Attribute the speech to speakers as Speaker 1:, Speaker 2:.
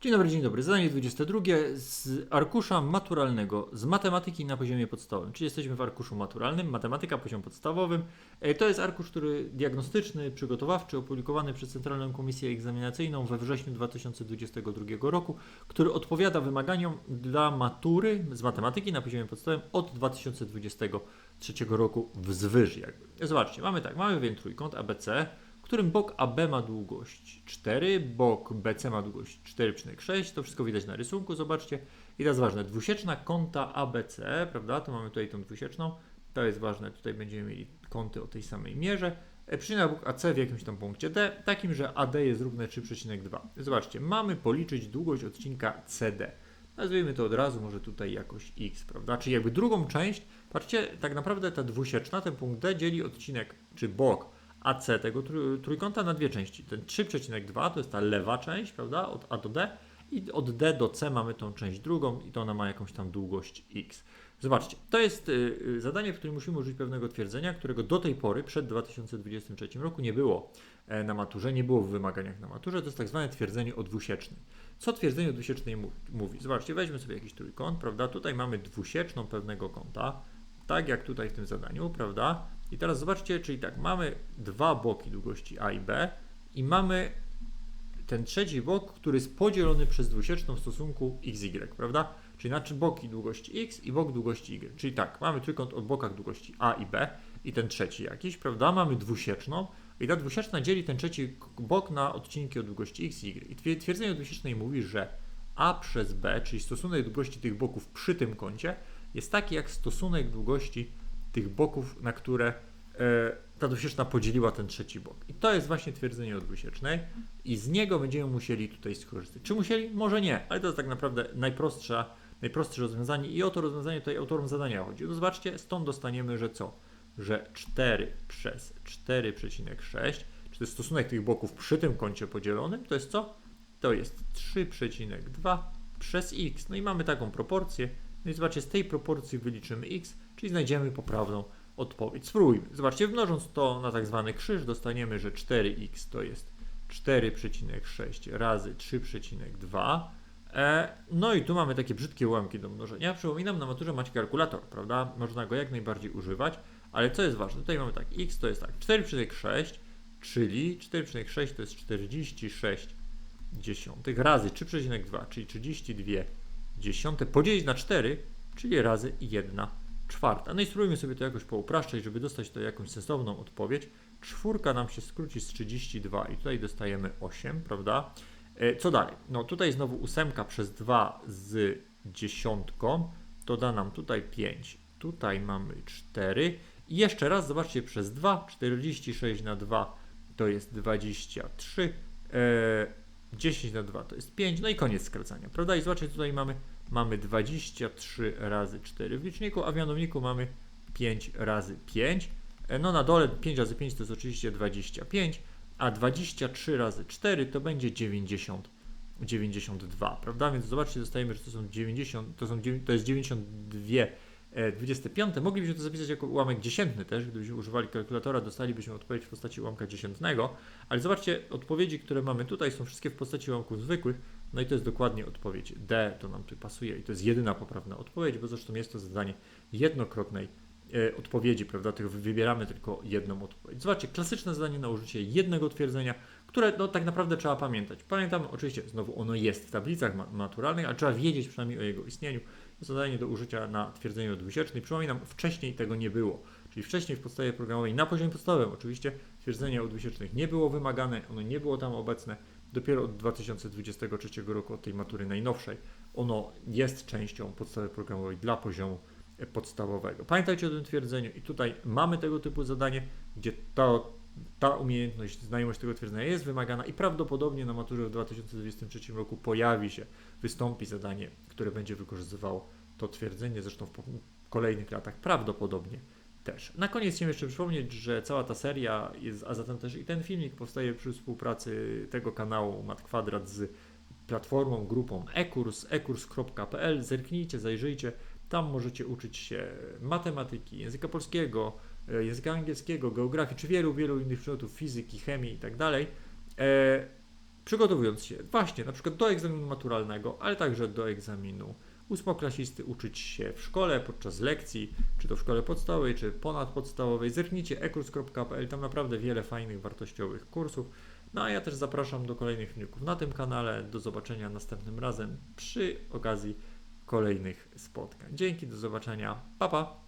Speaker 1: Dzień dobry, dzień dobry. Zadanie 22 z arkusza maturalnego z matematyki na poziomie podstawowym. Czyli jesteśmy w arkuszu maturalnym, matematyka poziom podstawowym. E, To jest arkusz, który diagnostyczny, przygotowawczy, opublikowany przez Centralną Komisję Egzaminacyjną we wrześniu 2022 roku, który odpowiada wymaganiom dla matury z matematyki na poziomie podstawowym od 2023 roku wzwyż jakby. Zobaczcie, mamy tak, mamy więc trójkąt ABC, którym bok AB ma długość 4, bok BC ma długość 4,6, to wszystko widać na rysunku, zobaczcie. I teraz ważne, dwusieczna kąta ABC, prawda, to mamy tutaj tą dwusieczną, to jest ważne, tutaj będziemy mieli kąty o tej samej mierze. E, Przyczyna bok AC w jakimś tam punkcie D, takim, że AD jest równe 3,2. Zobaczcie, mamy policzyć długość odcinka CD. Nazwijmy to od razu, może tutaj jakoś x, prawda? Czyli jakby drugą część, patrzcie, tak naprawdę ta dwusieczna, ten punkt D dzieli odcinek, czy bok AC tego trój- trójkąta na dwie części. Ten 3,2 to jest ta lewa część, prawda, od A do D i od D do C mamy tą część drugą i to ona ma jakąś tam długość x. Zobaczcie, to jest y, y, zadanie, w którym musimy użyć pewnego twierdzenia, którego do tej pory, przed 2023 roku nie było e, na maturze, nie było w wymaganiach na maturze, to jest tak zwane twierdzenie o dwusiecznej. Co twierdzenie o dwusiecznej mówi? Zobaczcie, weźmy sobie jakiś trójkąt, prawda, tutaj mamy dwusieczną pewnego kąta, tak jak tutaj w tym zadaniu, prawda? I teraz zobaczcie, czyli tak, mamy dwa boki długości A i B i mamy ten trzeci bok, który jest podzielony przez dwusieczną w stosunku xy, prawda? Czyli znaczy boki długości x i bok długości y. Czyli tak, mamy trójkąt o bokach długości A i B i ten trzeci jakiś, prawda? Mamy dwusieczną i ta dwusieczna dzieli ten trzeci bok na odcinki o długości x i y. I twier- twierdzenie dwusiecznej mówi, że A przez B, czyli stosunek długości tych boków przy tym kącie, jest taki jak stosunek długości tych boków, na które e, ta dwusieczna podzieliła ten trzeci bok. I to jest właśnie twierdzenie o dwusiecznej i z niego będziemy musieli tutaj skorzystać. Czy musieli? Może nie, ale to jest tak naprawdę najprostsza, najprostsze rozwiązanie i o to rozwiązanie tutaj autorom zadania chodzi. No zobaczcie, stąd dostaniemy, że co? Że 4 przez 4,6, czy to jest stosunek tych boków przy tym kącie podzielonym, to jest co? To jest 3,2 przez x. No i mamy taką proporcję. No i zobaczcie, z tej proporcji wyliczymy x, czyli znajdziemy poprawną odpowiedź. Spróbujmy. Zobaczcie, mnożąc to na tak zwany krzyż, dostaniemy, że 4x to jest 4,6 razy 3,2. E, no i tu mamy takie brzydkie ułamki do mnożenia. Przypominam, na maturze macie kalkulator, prawda? Można go jak najbardziej używać, ale co jest ważne? Tutaj mamy tak, x to jest tak 4,6, czyli 4,6 to jest 46 dziesiątych razy 3,2, czyli 32 dziesiąte podzielić na 4, czyli razy 1 czwarta. No i spróbujmy sobie to jakoś poupraszczać, żeby dostać to jakąś sensowną odpowiedź. Czwórka nam się skróci z 32 i tutaj dostajemy 8, prawda? E, Co dalej? No tutaj znowu ósemka przez 2 z dziesiątką, to da nam tutaj 5. Tutaj mamy 4 i jeszcze raz zobaczcie przez 2, 46 na 2 to jest 23, e, 10 na 2 to jest 5, no i koniec skracania, prawda? I zobaczcie, tutaj mamy, mamy 23 razy 4 w liczniku, a w mianowniku mamy 5 razy 5. E, No na dole 5 razy 5 to jest oczywiście 25, a 23 razy 4 to będzie 90, 92, prawda? Więc zobaczcie, dostajemy, że to są 90, to, są, to jest 92 e, 25. Moglibyśmy to zapisać jako ułamek dziesiętny też, gdybyśmy używali kalkulatora, dostalibyśmy odpowiedź w postaci ułamka dziesiętnego, ale zobaczcie, odpowiedzi, które mamy tutaj są wszystkie w postaci ułamków zwykłych, no i to jest dokładnie odpowiedź D, to nam tu pasuje. I to jest jedyna poprawna odpowiedź, bo zresztą jest to zadanie jednokrotnej odpowiedzi, prawda, tych wybieramy tylko jedną odpowiedź. Zobaczcie, klasyczne zadanie na użycie jednego twierdzenia, które no, tak naprawdę trzeba pamiętać. Pamiętamy, oczywiście, znowu ono jest w tablicach maturalnych, ale trzeba wiedzieć przynajmniej o jego istnieniu. Zadanie do użycia na twierdzeniu dwusiecznej. Przypominam, wcześniej tego nie było. Czyli wcześniej w podstawie programowej, na poziomie podstawowym oczywiście, twierdzenia o dwusiecznych nie było wymagane, ono nie było tam obecne. Dopiero od 2023 roku, od tej matury najnowszej, ono jest częścią podstawy programowej dla poziomu e, podstawowego. Pamiętajcie o tym twierdzeniu i tutaj mamy tego typu zadanie, gdzie to, ta umiejętność, znajomość tego twierdzenia jest wymagana i prawdopodobnie na maturze w 2023 roku pojawi się, wystąpi zadanie, które będzie wykorzystywało to twierdzenie, zresztą w kolejnych latach prawdopodobnie też. Na koniec chciałem jeszcze przypomnieć, że cała ta seria, jest, a zatem też i ten filmik powstaje przy współpracy tego kanału Mat Kwadrat z platformą, grupą ekurs, ekurs.pl. Zerknijcie, zajrzyjcie. Tam możecie uczyć się matematyki, języka polskiego, e, języka angielskiego, geografii, czy wielu, wielu innych przedmiotów, fizyki, chemii i tak. E, przygotowując się właśnie na przykład do egzaminu maturalnego, ale także do egzaminu ósmoklasisty, uczyć się w szkole podczas lekcji, czy to w szkole podstawowej, czy ponadpodstawowej. Zerknijcie ekrus.pl, tam naprawdę wiele fajnych, wartościowych kursów. No a ja też zapraszam do kolejnych filmików na tym kanale. Do zobaczenia następnym razem przy okazji kolejnych spotkań. Dzięki, do zobaczenia. Pa pa!